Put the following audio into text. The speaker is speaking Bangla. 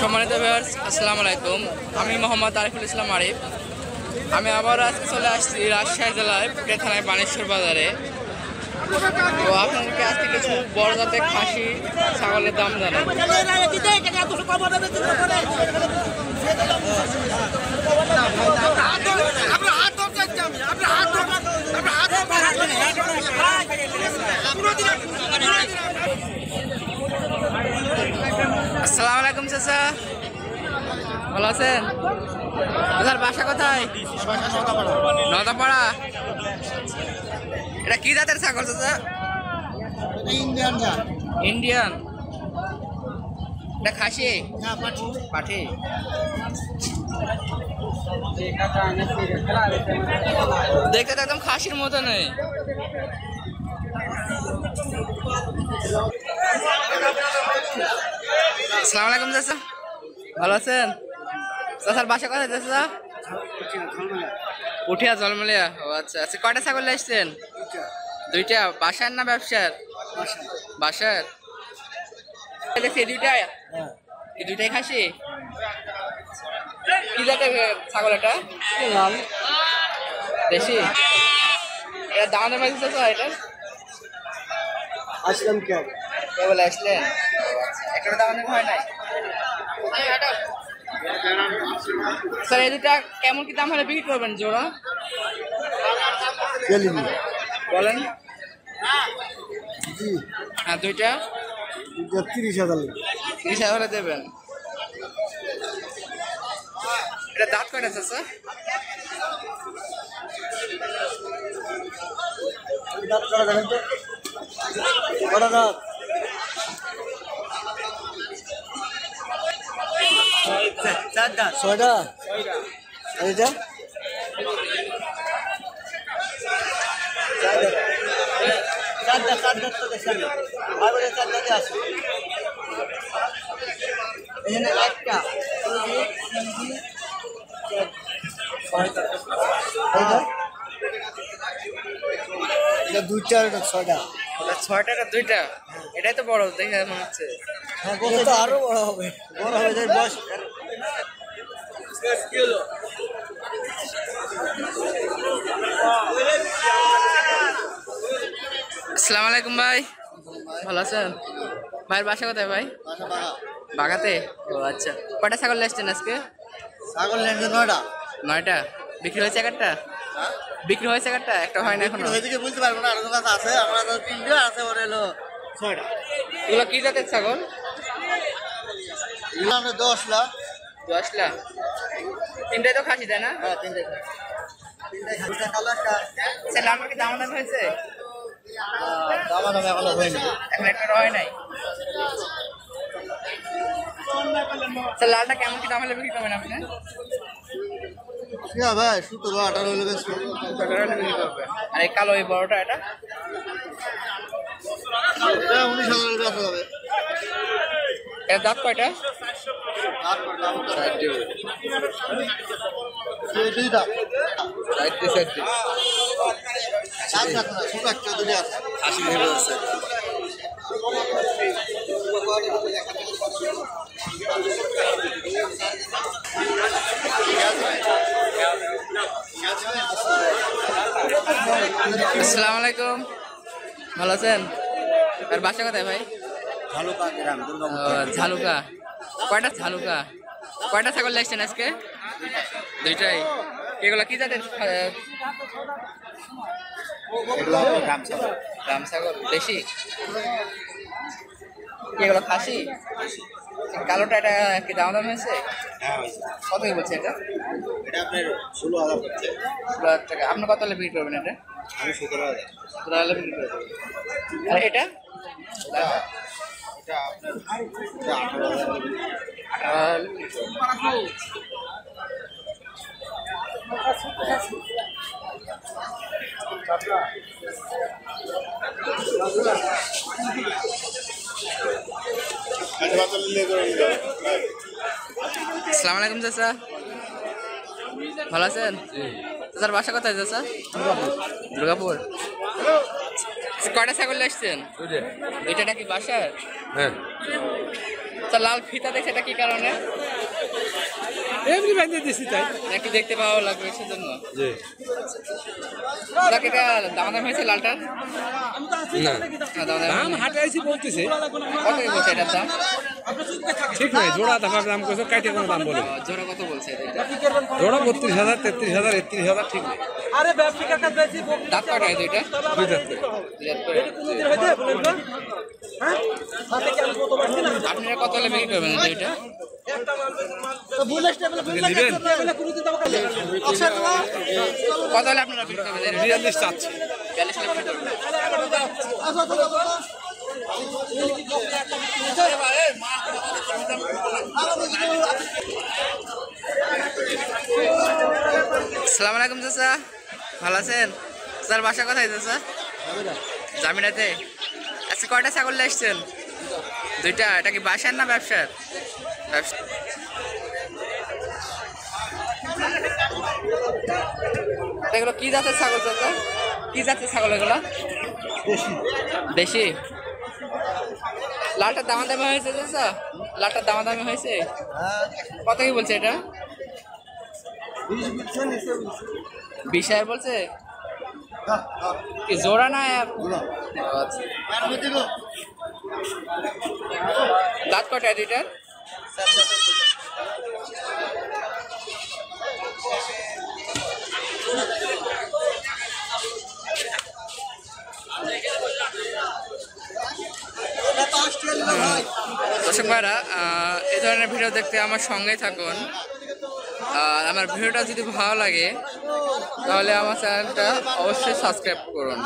সম্মানিত ভিউয়ার্স আসসালামু আলাইকুম। আমি মোহাম্মদ আরিফুল ইসলাম আরিফ। আমি আবার আজকে চলে আসছি রাজশাহী পেটে থানায় বানেশ্বর বাজারে। তো আপনাদেরকে আজকে কিছু বড় জাতের খাসি, ছাগলের দাম জানাব। আসসালামু আলাইকুম চাচা? ভালো আছেন? আপনার বাসা কোথায়? নদাপাড়া? এটা কি জাতের ছাগল চাচা? ইন্ডিয়ান। ইন্ডিয়ান এটা খাসি? পাঠি। দেখতে তো একদম খাসির মতো নেই আসসালামু আলাইকুম চাচা। ভালো আছেন? চাচার বাসা কোথায় চাচা? উঠিয়া জলমলিয়া ও আচ্ছা আচ্ছা। কয়টা ছাগল এসছেন দুইটা। বাসার না ব্যবসার? বাসার। দেখছি দুইটাই? এই দুইটাই খাসি? কি জাতের ছাগল এটা? লাল দেশি? এটা দাম আছে এটা আসলাম কে? কে বলে আসলেন? স্যার এই দুটা কেমন কি দাম হলে বিক্রি করবেন জোড়া? বলেন। জি। হ্যাঁ দুইটা? তিরিশ হাজার তিরিশ হাজার দেবেন। এটা দাঁত কয়টা আছে স্যার? দাঁত করা দেখেন তো? কটা দাঁত চার দাঁত ছয়টা আর এটা চার দাঁত চার দাঁত তো দেখছি আমি আর ওটা চার দাঁতে আছে এখানে একটা এইটা? এটা দুইটা এটা ছয়টা ওটা ছয়টা না দুইটা এটাই তো বড় দেখে মনে হচ্ছে হ্যাঁ এটা তো আরও বড় হবে বড় হবে যাই বয়স আসসালামু আলাইকুম ভাই। ভালো আছেন? ভাইয়ের বাসা কোথায় ভাই? বাগাতে? ও আচ্ছা। কটা ছাগল এসছেন আজকে? ছাগল নয়টা। নয়টা? বিক্রি হয়েছে একটা বিক্রি হয়েছে একটা একটা হয় না এখনও? ওইদিকে বুঝতে পারব না আরও কাছে আছে আমরা তো তিনটে আছে ওর এলো ছয়টা। এগুলো কি জাতের ছাগল? দশ লাখ দশ লাখ তিনটাই তো খাসি তাই না? হ্যাঁ তিনটে তিনটে কালো সে লালটা কি দাম দাম হয়েছে? দামা দামে এখনও হয়নি। এখন একটা হয় নাই। স্যার লালটা কেমন কি দাম হলে বিক্রি করবেন আপনি? হ্যাঁ ভাই সতেরো আঠারো হলে আর এই কালো এই বড়টা এটা? এটা উনিশ হবে। এর দাঁত কয়টা? আসসালামু আলাইকুম। ভালো আছেন? আর বাসা কোথায় ভাই? গ্রাম ঝালুকা। কয়টা ঝালুকা? কয়টা ছাগল লাগছেন আজকে? দুইটাই। এগুলো কি জাতের আহ, রাম ছাগল। দেশি? এগুলো খাসি? কালোটা এটা কি দাম দাম হয়েছে? হ্যাঁ কত কি বলছে এটা? এটা আপনার ষোলো হাজার ষোলো হাজার টাকা। আপনি কত হলে বিক্রি করবেন এটা? আমি সতেরো হাজার। সতেরো হলে বিক্রি করবেন। আর এটা? আসসালামু আলাইকুম চাচা। ভালো আছেন? চাচার বাসা কোথায় চাচা? দুর্গাপুর। কয়টা ছাগল আসছেন? নাকি বাসার? হ্যাঁ। তা লাল ফিতা দেখছে এটা কি কারণে? এমনি বাইন্দে দিছি তাই। নাকি দেখতে ভালো লাগবে সেজন্য? জি। এটা দাম দাম হয়েছে না। দাম দাম দাম হাটে আইছি বলতেছে। কত বলছে এটার দাম? ঠিক নাই জোড়া দাম দাম কইছো কাইটে কোনো দাম বলে। জোড়া কত বলছে জোড়া বত্রিশ হাজার তেত্রিশ হাজার একত্রিশ হাজার ঠিক নেই। দাঁত কটা এই দুইটা দুই যাচ্ছে দুই দাঁত করে। আপনারা কত হলে বিক্রি করবেন এই দুইটা নেবেন কত হলে আপনারা বিক্রি করবেন? এই দুইটা? বিয়াল্লিশ চাচ্ছি বিয়াল্লিশ হলে বিক্রি করবেন। চাচা। ভালো আছেন? স্যার বাসা কোথায় চাচা জামিনাতে আচ্ছা কয়টা ছাগল নিয়ে আসছেন? দুইটা এটা কি বাসার না ব্যবসার? ব্যবসা এগুলো কি জাতের ছাগল চাচা কি জাতের ছাগল এগুলো? দেশি। লালটার দামা দামি হয়েছে চাচা লালটার দামা দামি হয়েছে কত কি বলছে এটা? বিশ হাজার বলছে। কি জোড়া না আচ্ছা। দাঁত কটা এডিটার দর্শক ভাইরা এই ধরনের ভিডিও দেখতে আমার সঙ্গেই থাকুন। আর আমার ভিডিওটা যদি ভালো লাগে তাহলে আমার চ্যানেলটা অবশ্যই সাবস্ক্রাইব করুন।